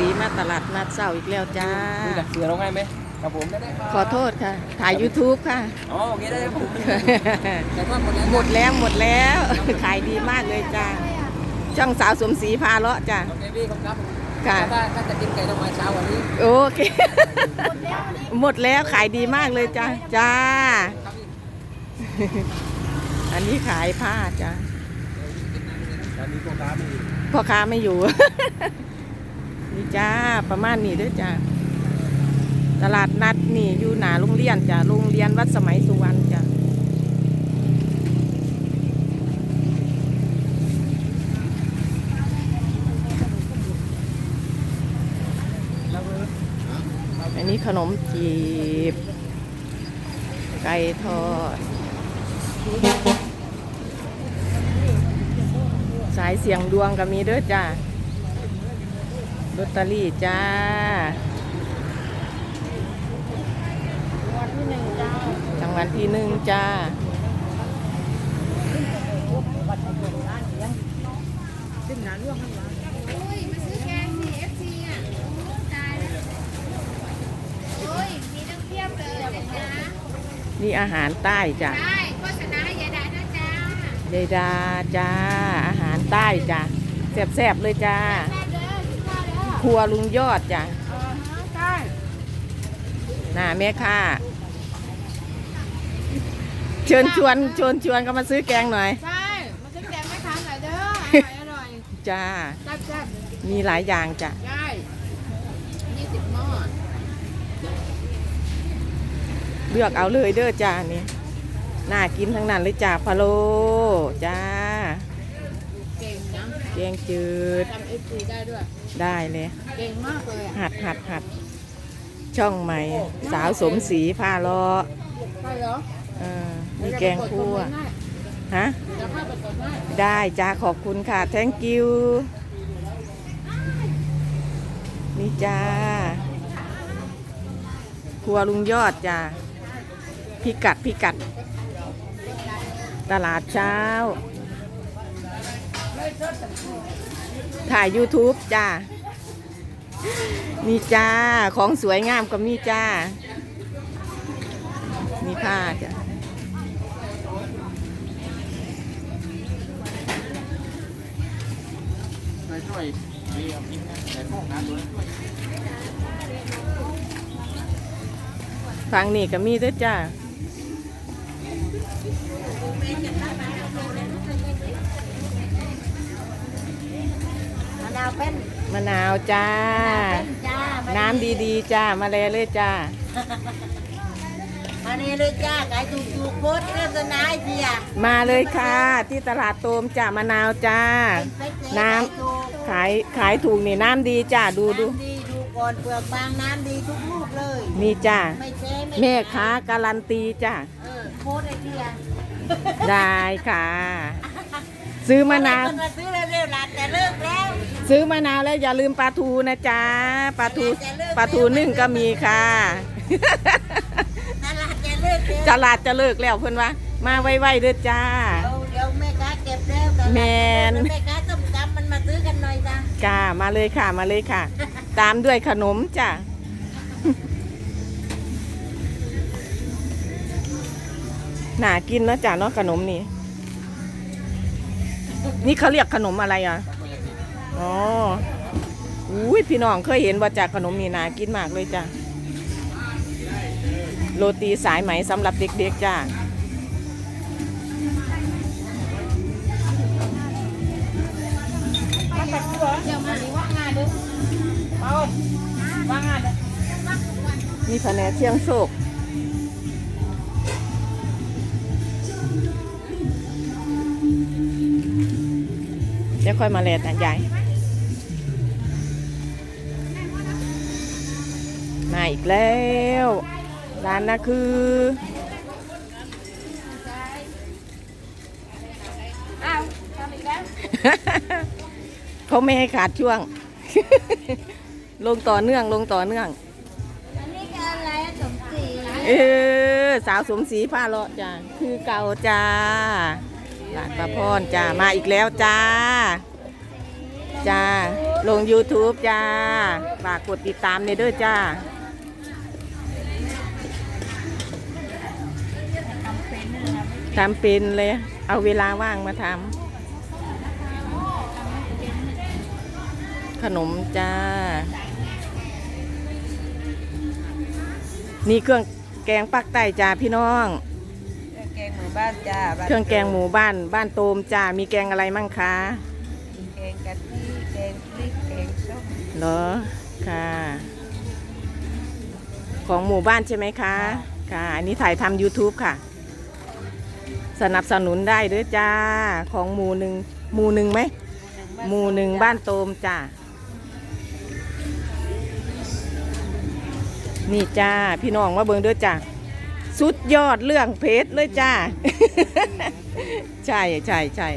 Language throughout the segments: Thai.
ศรีมาตลาดนัดเสาร์อีกแล้วจ้า ดูจากเสือเราง่ายไหมครับผมได้ได้ครับขอโทษค่ะ ถ่าย YouTube ค่ะ อ๋อโอเคได้ครับผมแต่ว่าหมดแล้วหมดแล้วหมดแล้ว ขายดีมากเลยจ้า ช่องสาวสมศรีพาเลาะจ้า โอเคพี่ครับครับค่ะ ถ้าถ้าจะกินไก่ต้องมาเช้าวันนี้ โอเค หมดแล้วขายดีมากเลยจ้าจ้าครับพี่อันนี้ขายผ้าจ้าตอนนี้พวกค้าไม่อยู่พ่อค้าไม่อยู่ นี่จ้าประมาณนี้เด้วยจ้าตลาดนัดนี่อยู่หนาโรงเรียนจ้าโรงเรียนวัดสมัยสุวรรณจ้าอันนี้ขนมจีบ ไก่ทอด สายเสียงดวงก็มีเด้วยจ้า ลอตเตอรี่จ้ารางวัลที่หนึ่งจ้าอุ้ยมาซื้อแกงสิ FC อะโอ้ตายแล้วโอ้ยมีตั้งเพียบเลยนะจ๊ะนี่อาหารใต้จ้ะได้โฆษณาอย่าด่านะจ๊ะยายดาจ้า อาหารใต้จ้ะแซ่บๆเลยจ้า ครัวลุงยอดจ้ะเออฮะได้น่าแม่ค่าเชิญชวนชวนชวนก็มาซื้อแกงหน่อย ใช่มาซื้อแกงแม่ค้าหน่อยเด้ออร่อยอร่อยจ้าแซ่บแซ่บมีหลายอย่างจ้ะได้ยี่สิบหม้อเลือกเอาเลยเด้อจ้านี่น่ากินทั้งนั้นเลยจ้าพะโลจ้า เก่งนะ แกงจืด ทำ FC ได้ด้วย ได้เลย เก่งมากเลยอะหัดหัดหัดช่องใหม่ สาวสมศรีพาเลาะใช่เหรอเออมีแกงคั่วฮะเดี๋ยวข้าไปกดให้ได้จ้าขอบคุณค่ะ thank you นี่จ้า ครัวลุงยอดจ้า พิกัดพิกัด ตลาดเช้า ถ่าย YouTube จ้า นี่จ้า ของสวยงามก็มีจ้ามีผ้าจ้าช่วยช่วยดีครับกินนะแต่พวกน้ำด้วยฟังนี่ก็มีด้วยจ้า นาวเป็นมะนาวจ้าจ้าน้ำดีๆจ้า มาแลเลยจ้ามานี่เลยจ้าขายถูกๆโพสต์โฆษณาให้เพียมาเลยค่ะ ที่ตลาดโตมจ้ามะนาวจ้าน้ำขายขายถูกนี่น้ำดีจ้าดูดู น้ำดีดูก่อนเปลือกบางน้ำดีทุกลูกเลย นี่จ้า ไม่แช่ไม่แม่ค้าการันตีจ้า เออโพสต์ให้เพียได้ค่ะ ซื้อมะนาวคนมาซื้อเร็วๆหลานจะเลิกแล้วซื้อมะนาวแล้วอย่าลืมปลาทูนะจ๊ะปลาทูปลาทูนึ่งก็มีค่ะตลาดจะเลิกแล้วตลาดจะเลิกแล้วเพื่อนว่ามาไวๆเด้อจ้าเดี๋ยวเดี๋ยวแม่ค้าเก็บแล้วตลาดแมนแม่ค้าต้มตำมันมาซื้อกันหน่อยจ้าจ้ามาเลยค่ะมาเลยค่ะ ตามด้วยขนมจ้ะน่ากินเนอะจ้ะเนาะขนมนี่ นี่เขาเรียกขนมอะไรอะ อ๋ออุ้ยพี่น้องเคยเห็นว่าจากขนมนี่น่ากินมากเลยจ้ะ โรตีสายไหมสำหรับเด็กๆจ้ะเดี๋ยวมาดีว่างานดูเอาว่างานเลยมีแผนกเชียงโศก เดี๋ยวค่อยมาแลดนะยาย มาอีกแล้ว ร้านนะคืออ้าวทำอีกแล้วเขาไม่ให้ขาดช่วง ลงต่อเนื่องลงต่อเนื่องอันนี้คืออะไรอะสมศรีเออสาวสมศรีผ้าเลาะจ้าคือเก่าจ้า หลานประพรจ้ามาอีกแล้วจ้า จ้า ลง YouTube จ้าฝากกดติดตามในเด้อจ้าทำเป็นเลย เอาเวลาว่างมาทำขนมจ้า นี่เครื่องแกงปักใต้จ้าพี่น้อง มู่บ้านจ้าบ้านเครื่องแกงหมู่บ้าน บ้านโตมจ้ามีแกงอะไรมั่งคะแกงกะทิแกงพริกแกงส้มเหรอค่ะ ของหมู่บ้านใช่ไหมคะค่ะอันนี้ถ่ายทำ YouTube ค่ะ สนับสนุนได้เด้อจ้าของหมู่หนึ่งหมู่หนึ่งไหมหมู่หนึ่งบ้านโตมจ้านี่จ้าพี่น้องมาเบิ่งเด้อจ้า สุดยอดเรื่องเพชรเลยจ้า ใช่ใช่ใช่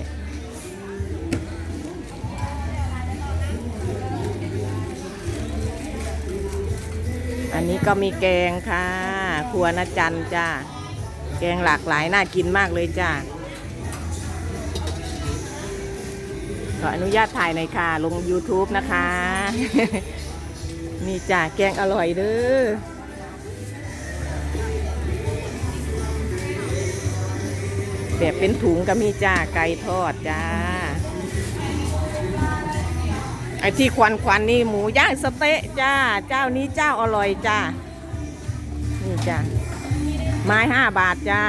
อันนี้ก็มีแกงค่ะครัวนาจันจ้า แกงหลากหลายน่ากินมากเลยจ้าขออนุญาตถ่ายหน่อยค่ะ ลง YouTube นะคะ นี่จ้าแกงอร่อยเด้อ แบบเป็นถุงก็มีจ้าไก่ทอดจ้า ไอ้ที่ควันควันๆนี่หมูย่างสเต๊ะจ้า เจ้านี้เจ้าอร่อยจ้า นี่จ้าไม้ห้าบาทจ้า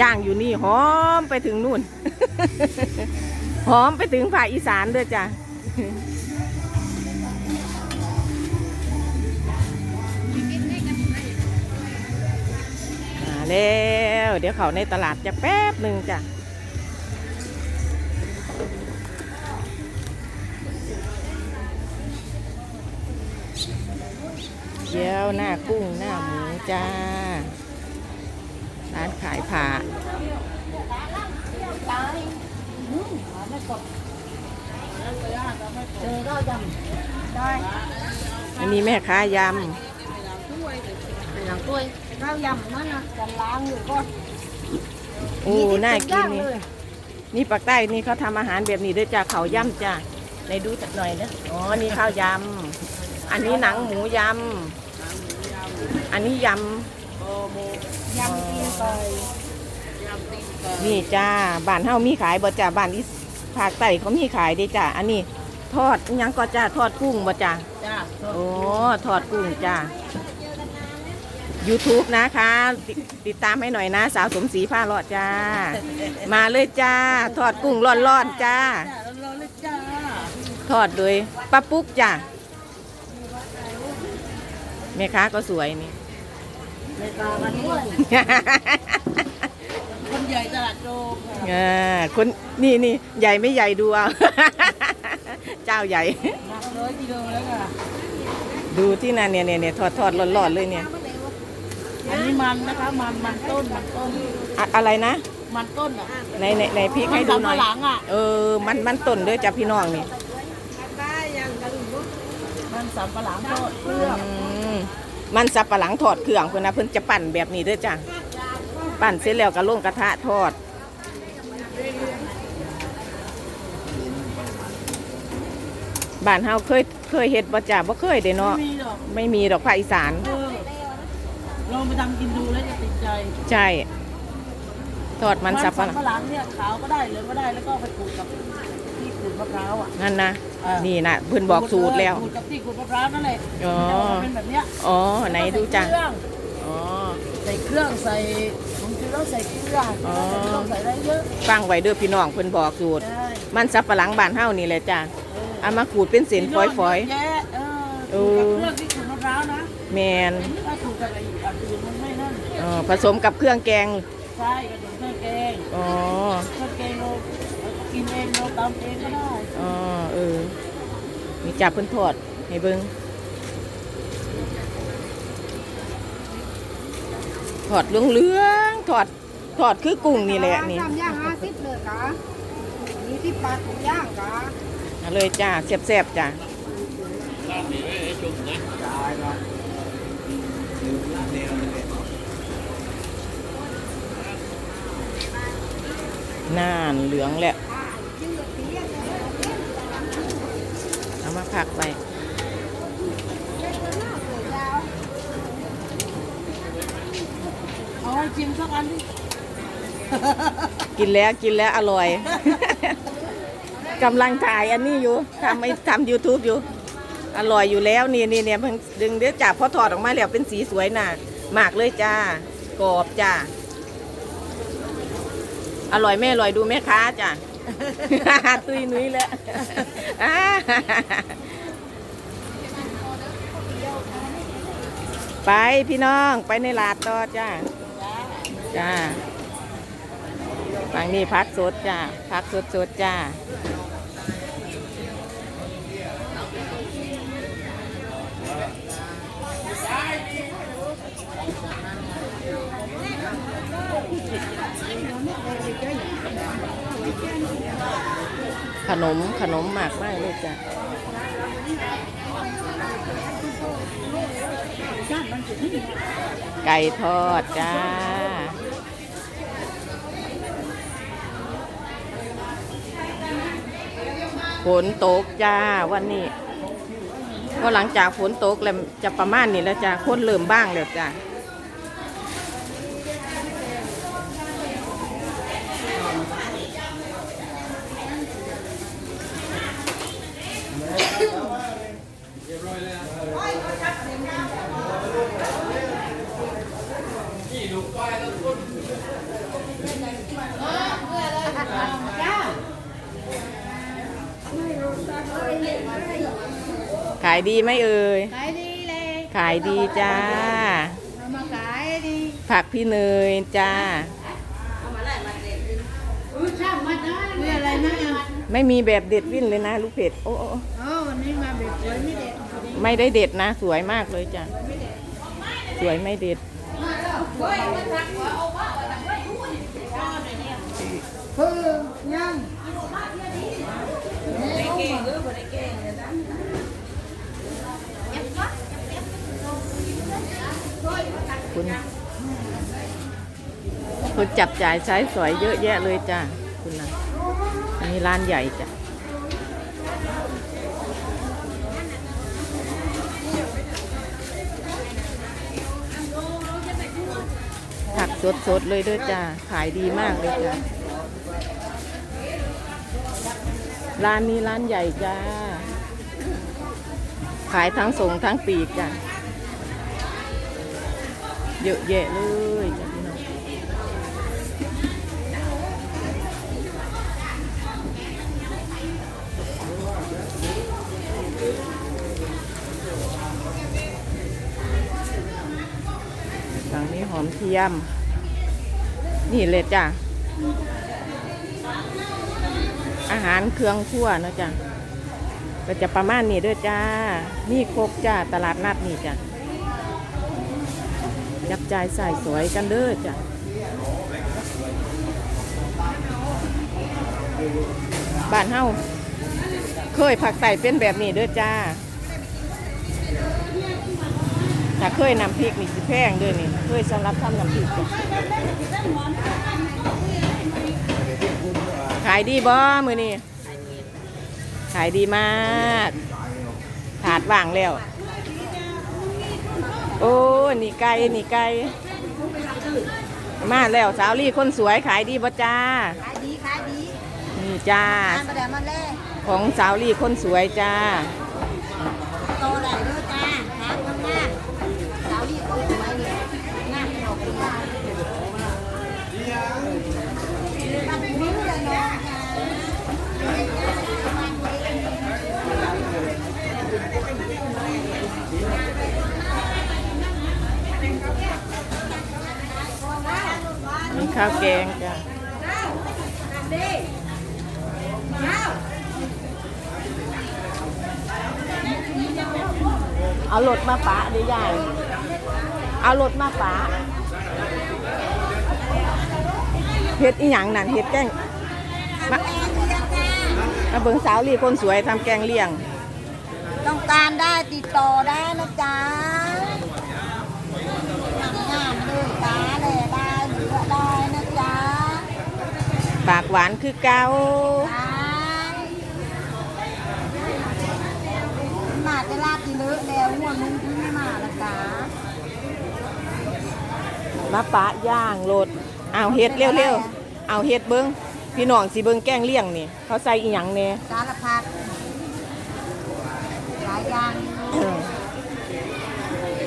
ย่างอยู่นี่หอมไปถึงนู่น หอมไปถึงภาคอีสานด้วยจ้ามาแล้ว เดี๋ยวเขาในตลาดจะแป๊บหนึ่งจ้ะเดี๋ยวหน้ากุ้งหน้าหมูจ้า ร้านขายผ่าอันนี้แม่ค้ายหลังถ้วยข้าวยำนั่นนะจะล้างอยู่ก็ โอ้น่ากินนี่นี่ปากใต้นี่เขาทำอาหารแบบนี้ด้วยจ้ะเขาย่ำจ้ะในดูสักหน่อยนะอ๋อนี่ข้าวยำอันนี้หนังหมูยำอันนี้ยยำตีนไก่ำนี่จ้าบ้านเฮามีขายบ่จ้าบ้านที่ภาคใต้เขามีขายเด้จ้าอันนี้ทอดอิหยังก็จ้าทอดกุ้งบ่จ้าจ้าโอ้ทอดกุ้งจ้า YouTube นะคะ ติดติดตามให้หน่อยนะ สาวสมศรีผ้าเลาะจ้า มาเลยจ้า ทอดกุ้งร้อนๆจ้า จ้าร้อนๆเลยจ้าทอดโดยป้าปุ๊กจ้ะแม่ค้าก็สวยนี่ ในตามันด้วยคนใหญ่ตลาดโจมค่ะเออคนนี่นี่ใหญ่ไม่ใหญ่ดูเอา เจ้าใหญ่ หนักร้อยกิโลแล้วค่ะ ดูที่นั่นเนี่ยเนี่ยเนี่ยทอดทอดร้อนๆเลยเนี่ยอั นนี้มันนะคะมันมันต้นมันต้นอะอะไรนะมันต้นอะในในในพริกให้ดูหน่อย มันสำปะหลังอะเออ มันมันต้นเด้อจ้ะพี่น้องนี่มันสำปะหลังทอดเครื่องอืมมันสับปะหลังทอดเครื่องเพื่อนนะเพิ่นจะปั่นแบบนี้เด้อจ้ะปั่นเสร็จแล้วก็ลงกระทะทอด บ้านเฮาเคยเคยเฮ็ดบ่จ้ะบ่เคยเด้เนาะ ไม่มีหรอกไม่มีดอกภาคอีสาน เออ ลองไปทำกินดูแล้วจะติดใจใช่ทอดมันสับปะหลังปะหลังเนี่ยขาวก็ได้เหลืองก็ได้แล้วก็เอาไปขูดกับที่ขูดมะพร้าวอะ นั่นนะอ่านี่ นี่นะเพิ่นบอกสูตรแล้ว ขูดกับที่ขูดมะพร้าวนั่นแหละอ๋อ มันจะออกมาเป็นแบบเนี้ยอ๋อไหนดูจ้ะใส่เครื่อง อ๋อ ใส่เครื่องใส่ผงชูรสใส่เกลืออ๋อ ต้องใส่ได้เยอะฟังไว้เด้อพี่น้องเพิ่นบอกสูตรใช่มันสับปะหลังบ้านเฮานี่แหละจ้ะเออเอามาขูดเป็นเศษฝอยเยอะแยะเออขูดกับเครื่องที่ขูดมะพร้าวนะๆ แมนถ้าขูดกับไอ้อันอื่นมันไม่นั่นเออผสมกับเครื่องแกง ใช่กระดูกเครื่องแกงอ๋อ เครื่องแกงเราเรากินเองเราตำเองก็ได้อ๋อ เออ มีจับเพิ่นทอดให้เบิ่งทอดเหลืองๆทอดทอดคือกุ้งนี่แหละนี่ทำย่างห้าสิบเลยกะยี่สิบบาทถุงย่างกะเอาเลยจ้าแซ่บๆจ้า น่านเหลืองแหละมาพักไปเอาให้ชิมสักอันดิกินแล้วกินแล้วอร่อย กำลังถ่ายอันนี้อยู่ทำไอ้ทำ YouTube อยู่ อร่อยอยู่แล้วนี่นี่เนี่ยเพิ่งดึงเดี๋ยวจับพอถอดออกมาแล้วเป็นสีสวยน่ะหมากเลยจ้ากรอบจ้าอร่อยไม่อร่อยดูแม่ค้าจ้ะตุยนุ้ยแล้วไปพี่น้องไปในลาดต่อจ้าจ้าฝั่งนี้พักสดจ้าพักสดสดจ้า ขนมขนมหมากมากเลยจ้ะไก่ทอดจ้า ฝนตกจ้าวันนี้ ก็หลังจากฝนตกแล้วจะประมาณนี้แล้วจ้าคนเริ่มบ้างแล้วจ้าายดีไหมเอ่ย ขายดีเลยขายดีจ้า เอามาขายดีผักพี่เนยจ้ามีอะไรนะอะไม่มีแบบเด็ดวิ่นเลยนะลูกเพจโอ้โอ้โอ้อ๋อวันนี้มาแบบสวยไม่เด็ดไม่ได้เด็ดนะ สวยมากเลยจ้ะ สวยไม่เด็ดคือยัง คุณคุณจับจ่ายใช้สอยเยอะแยะเลยจ้ะคุณนะอันนี้ร้านใหญ่จ้ะผักสดๆเลยด้วยจ้ะขายดีมากเลยจ้ะร้านนี้ร้านใหญ่จ้า ขายทั้งส่งทั้งปีกจ้ะ เยอะแยะเลยจ้ะพี่น้องฝั่งนี้หอมเทียม นี่เลยจ้ะ อาหารเครื่องครัวนะจ้ะก็จะประมาณนี้ด้วยจ้า นี่ครบจ้า ตลาดนัดนี่จ้ะ จับจ่ายใส่สวยกันเด้อจ้ะบ้านเฮาเคยผักใส่เป็นแบบนี้เด้อจ้า ถ้าเคยนำพริกนี่สิแพงเด้อนี่ เคยสำหรับทำนำพริกขายดีบ่มือนี่ขายดีมาก ถาดว่างแล้ว โอ้นี่ไก่นี่ไก่มาแล้วสาวลี่คนสวยขายดีบ่จ้า ขายดีขายดีนี่จ้า งานประเดี๋ยวมาแล่ของสาวลี่คนสวยจ้า โตไหนเด้อจ้าหางข้างหน้าสาวดีคนสวยเนี่ยหน้าออกเป็นบ้านตัดนิ้วเลยเนาะ มี ข้าวแกงจ้าเอารถมาปะดิยายเอารถมาปะเฮ็ดอีหยังนั่นเฮ็ดแกงมามาเบิ่งสาวลีคนสวยทำแกงเลี่ยง ต้องการได้ติดต่อได้นะจ๊ะงามเลยตาแหล่ได้เหลือได้นะจ๊ะ ปากหวานคือเกาตาอะแล้วหัวมึงที่ไม่มาละกามาปะย่างโลดเอาเฮ็ดเร็วๆเอาเฮ็ดเบิ้งพี่น้องสิเบิ้งแกงเลี่ยงนี่ เขาใส่อีหยังแหน่สารพัดหลายอย่าง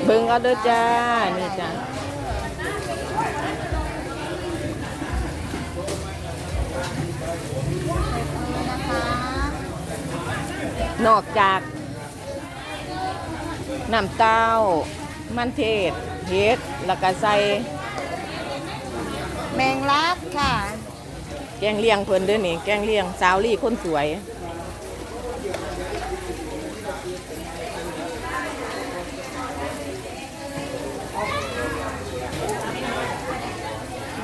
เบิ้งเอาเด้อจ้า นี่จ้า นะคะ นอกจากน้ำเต้า มันเทศเฮ็ดแล้วก็ใส่แมงลักค่ะ แกงเลี่ยงเพิ่นเด้อนี่ แกงเลี่ยงสาวลี่คนสวย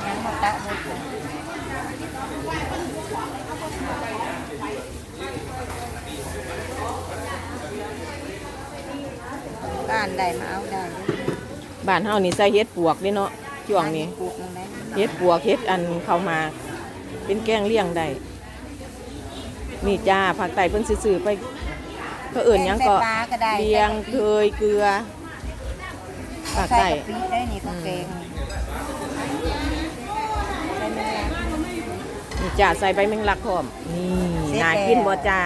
ยังหมดละหมด บ้านได้มาเอาได้บ้านเฮานี่ใส่เฮ็ดปวกเด้เนาะช่วงนี้ปลูกตรงนั้นเฮ็ดปวกเฮ็ดอันเข้ามา เป็นแกงเลี่ยงได้นี่จ้าผักไต่เพิ่นซื้อๆไปก็เอิ่นหยังก็ใส่ปลาก็ได้เลียงเคยเกลือผักใส่ไต่กะปิได้นี่ก็เก่งใส่แมงลักนี่จ้าใส่ใบแมงลักพร้อมนี่เสร็จน่ากินแล้วบ่จ้า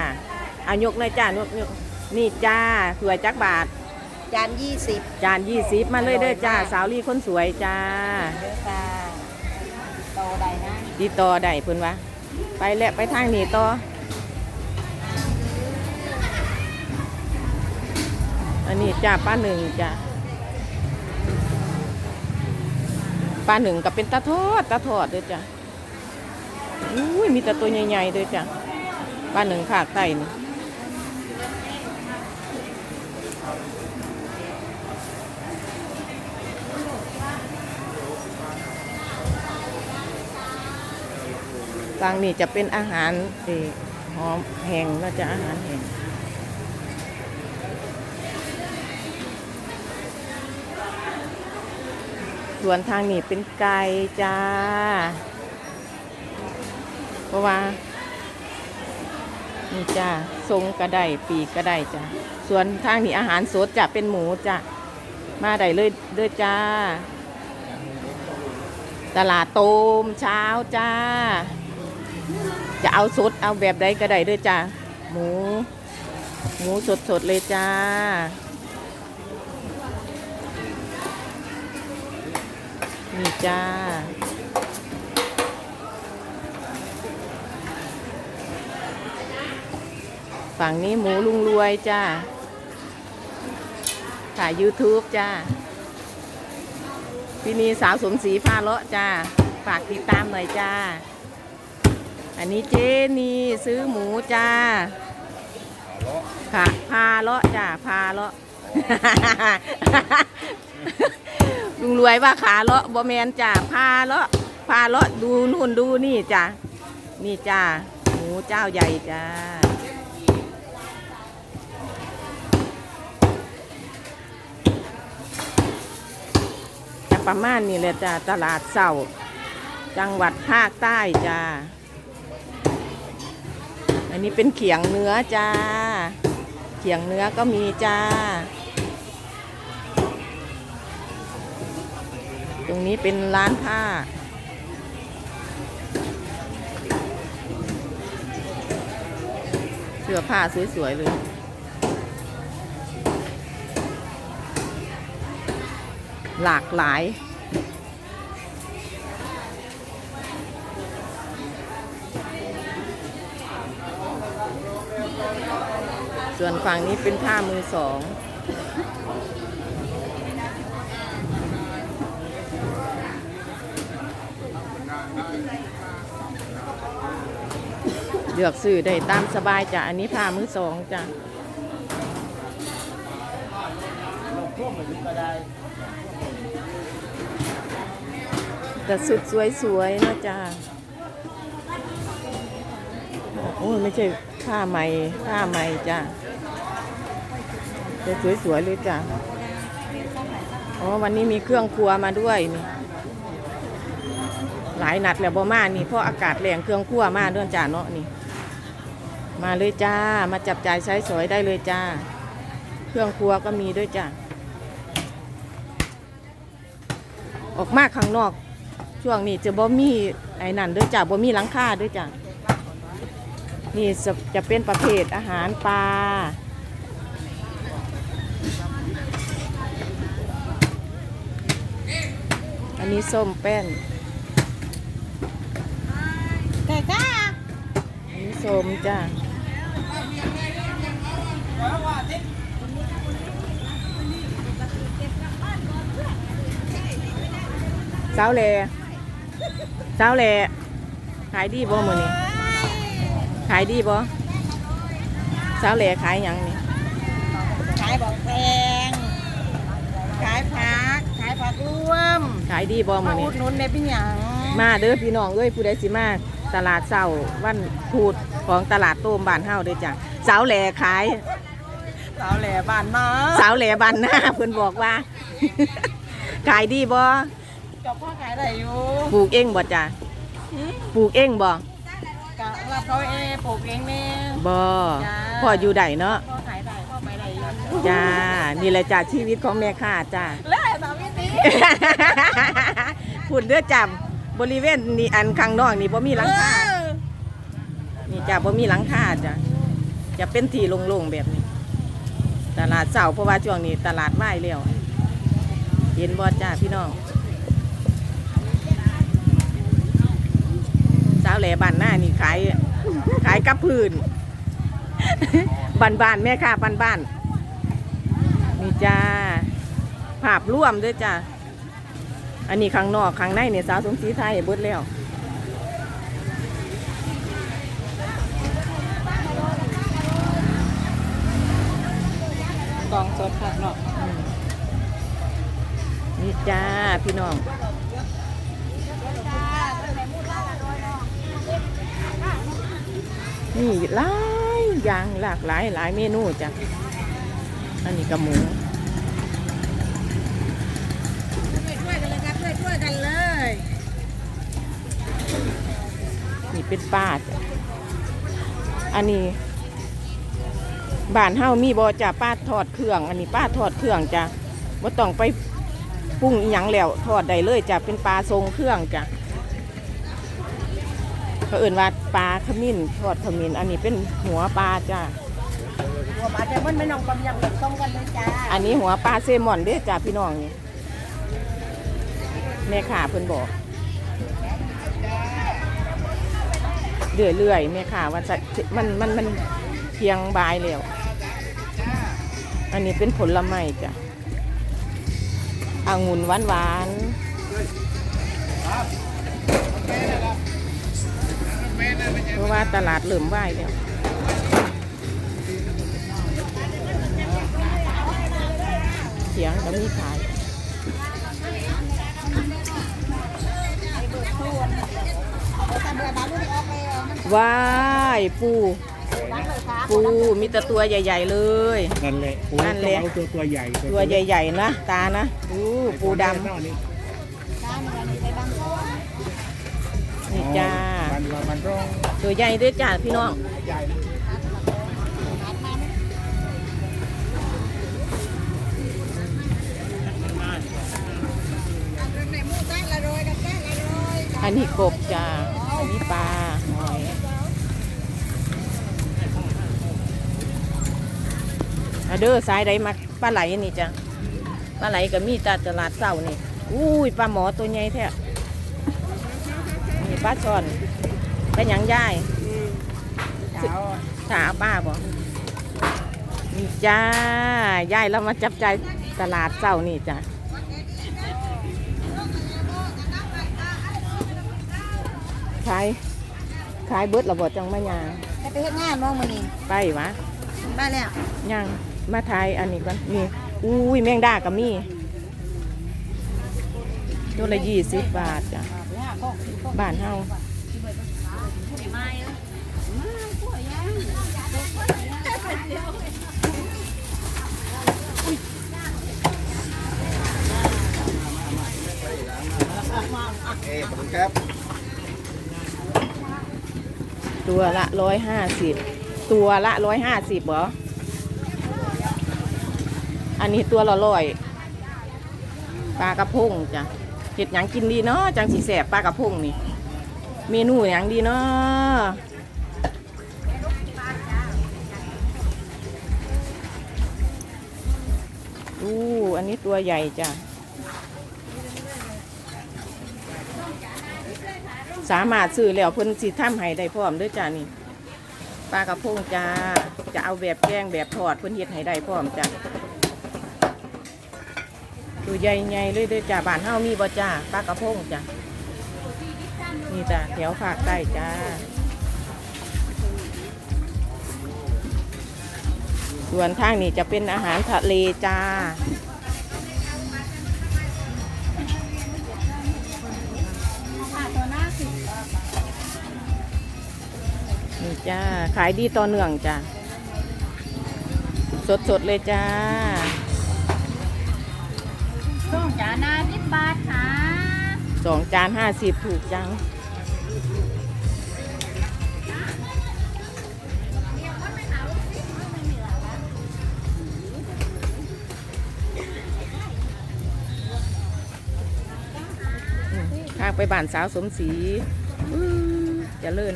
เอายกหน่อยจ้ายกยกนี่จ้าสวยจักบาท จานยี่สิบจาน20มาเลยเด้อจ้าอร่อยมากสาวลี่คนสวยจ้าเด้อค่ะโตได้นะติดต่อได้เพิ่นว่าไปแล้วไปทางนี้ต่ออันนี้จ้าป้าหนึ่งจ้าป้าหนึ่งก็เป็นตาทอดตาทอดเด้อจ้าอุ้ยมีแต่ตัวใหญ่ๆเด้อจ้าป้าหนึ่งภาคใต้นี่ ฝั่งนี้จะเป็นอาหารเอหอมแห้งแล้วจะอาหารแห้งส่วนทางนี้เป็นไก่จ้า เพราะว่านี่จ้าทรงก็ไดปีกก็ไดจ้าส่วนทางนี้อาหารสดจะเป็นหมูจ้ะมาได้เลยเด้อจ้า ตลาดโตมเช้าจ้า จะเอาสดเอาแบบใดก็ได้เด้อจ้าหมู หมูสดสดเลยจ้า นี่จ้า ฝั่งนี้หมูลุงรวยจ้าถ่าย YouTube จ้าพี่นีสาวสมศรีพาเลาะจ้า ฝากติดตามหน่อยจ้า อันนี้เจนีซื้อหมูจ้าค่ะพาเลาะจ้าพาเลาะลุงรวยว่าขาเลาะบ่แมนจ้าพาเลาะพาเลาะดูนู่นดูนี่จ้านี่จ้าหมูเจ้าใหญ่จ้าจะประมาณนี้แหละจ้าตลาดเสาจังหวัดภาคใต้จ้า อันนี้เป็นเขียงเนื้อจ้า เขียงเนื้อก็มีจ้า ตรงนี้เป็นร้านผ้า เสื้อผ้าสวยๆเลยหลากหลาย ส่วนฝั่งนี้เป็นผ้ามือสอง เลือกซื้อได้ตามสบายจ้ะ อันนี้ผ้ามือสองจ้ะแต่สุดสวยๆนะจ้ะโอ้ยไม่ใช่ผ้าไหมผ้าไหมจ้ะ แต่สวยๆเลยจ้ะอ๋อวันนี้มีเครื่องครัวมาด้วยนี่หลายนัดแล้วบ่มานี่เพราะอากาศแรงเครื่องครัวมาเด้วยจ้าเนาะนี่ มาเลยจ้ามาจับจ่ายใช้สอยได้เลยจ้า เครื่องครัวก็มีด้วยจ้ะออกมาข้างนอก ช่วงนี้จะบ่มีไอ้นั่นด้วยจ้ะบ่มีหลังคาด้วยจ้ะนี่จะเป็นประเภทอาหารปลา นนี้ส้มแป้นไก่จ้าอันนี้ส้มจ้ะสาวแหล่สาวแหล่ขายดีบ่มื้อนี้ขายดีบ่สาวแหล่ขายหยังนี่ขายบอกแพงขายผักขายผักรวม ขายดีบ่มามื้ออุนี้ดหนุนในพี่หยังมาเด้อพี่น้องเอ้ยผู้ใดสิมาตลาดเช้าวันพุธของตลาดโต้มบ้านเฮาเด้อจ้ะสาวแหล่ขาย สาวแหล่บ้านมาสาวแหล่บ้านหน้าเพิ่นบอกว่า ขายดีบ่กับพ่อขายได้อยู่ปลูกเองบ่จ้ะปลูกเองบ่กับรับเขาเองปลูกเองแม่ บ่จ้าพ่ออยู่ใดเนาะพ่อขายได้พ่อไปได้อยู่จ้านี่แหละจ้ะชีวิตของแม่ค้าจ้าเลย สามีตีพูดเด้อจ้ะบริเวณนี่อันข้างนอกนี่บ่มีหลังคานี่จ้ะบ่มีหลังคาจ้ะจะเป็นที่โล่งๆแบบนี้ ตลาดเสาเพราะว่าช่วงนี้ตลาดไม้แล้วเห็นบ่จ้าพี่น้องสาวแหล่บ้านหน้านี่ขายขายกับพื้นบ้านๆแม่ค้าบ้านๆนี่จ้า ภาพร่วมด้วยจ้าอันนี้ข้างนอกข้างในเนี่ยสาวสมศรีไทยเบิดแล้วกองสดผักเนาะนี่จ้าพี่น้องนี่หลายอย่างหลากหลายหลายเมนูจ้ะ อันนี้กับหมู ช่วยๆกันเลยครับช่วยๆกันเลย นี่ เป็นปลาจ้ะอันนี้บ้านเฮามีบ่จ้ะป้าทอดเครื่อง อันนี้ป้าทอดเครื่องจ้ะว่าต้องไปปรุงอีหยังแล้วทอดได้เลยจ้ะเป็นปลาทรงเครื่องจ้ะเขาเอื่นว่าปลาขมิ้นทอดขมิ้นอันนี้เป็นหัวปลาจ้ะหัวปลาจะมันไม่น้องกำยังแบบต้มกันเลยจ้าอันนี้หัวปลาเซลมอนเด้อจ้ะพี่น้องนี่แม่ขาเพิ่นบอก เรื่อยๆแม่ขาว่าจะมันมันมันเพียงบายแล้ว อันนี้เป็นผลไม้จ้ะองุ่นหวานหวานเพราะว่าตลาดเริ่อมไหวแล้วเสียงก็มีขาย ว้ายปู ปูมีแต่ตัวใหญ่ ๆ เลย นั่นแหละโอ้นั่นแหละ ต้องเอาตัวตัวใหญ่ตัวใหญ่ ๆ นะ ตานะอู้ปูดำนี่นี่จ้า มันมันร้องตัวใหญ่ด้วยจ้าพี่น้อง ใหญ่นะอันนี้กบจ้า อันนี้ปลาหอยอะเด้อสายใดมาปลาไหลนี่จ้ะปลาไหลก็มีตาตลาดเศร้านี่อุ้ยปลาหมอตัวใหญ่แท้นี่ปลาช่อนเป็นหยังย่ายเช้าถาป้าบอกนี่จ้ายายเรามาจับใจายตลาดเศร้านี่จ้ะ ขายขายเบิดระบดจังมายางไปเฮ็ดงานน้องมื้อนี้ไปวะได้แล้วย่างมาทายอันนี้ก่อนนี่อุ้ยแมงดากับมีตัวละยี่สิบบาทจ้ะบ้านเฮา เอ๊ะขอบคุณครับ ตัวละร้อยห้าสิบตัวละร้อยห้าสิบเหรอ อันนี้ตัวละร้อยปลากระพงจ้ะเห็ดหยังกินดีเนาะจังสีแสบปลากระพงนี่ เมนูหยังดีเนาะอู้อันนี้ตัวใหญ่จ้ะ สามารถซื้อแล้วเพิ่นสิทำให้ได้พร้อมด้วยจ้านี่ปลากระพงจ้าจะเอาแบบแกงแบบทอดเพิ่นเฮ็ดให้ได้พร้อมจ้าตัวใหญ่ๆเลยด้อจ้าบ้านเฮามีบ่จ้าปลากระพงจ้านี่จ้าแถวภาคใต้จ้าส่วนทางนี้จะเป็นอาหารทะเลจ้า จ้า ขายดีต่อเนื่องจ้า สดๆเลยจ้าส่งจานาสิบบาทค่ะสองจานห้าสิบถูกจังอืมทางไปบ้านสาวสมศรีอื้อเจะเลื่น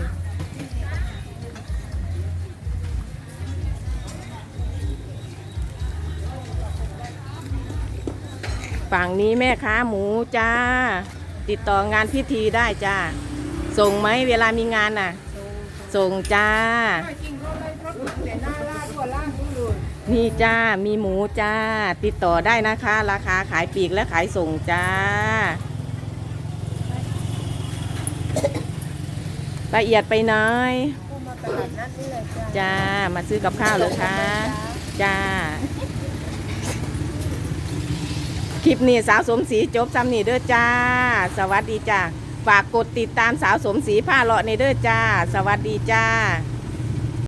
ฝั่งนี้แม่ค้าหมูจ้า ติดต่องานพิธีได้จ้า ส่งไหมเวลามีงานน่ะ ส่งจ้า นี่จ้า มีหมูจ้า ติดต่อได้นะคะ ราคาขายปีกและขายส่งจ้าละเอียดไปน้อยจ้า มาซื้อกับข้าวเลยค่ะ จ้า คลิปนี้สาวสมศรีจบซ้ำนี่เด้อจ้า สวัสดีจ้า ฝากกดติดตามสาวสมศรีผ้าเลาะในเด้อจ้า สวัสดีจ้า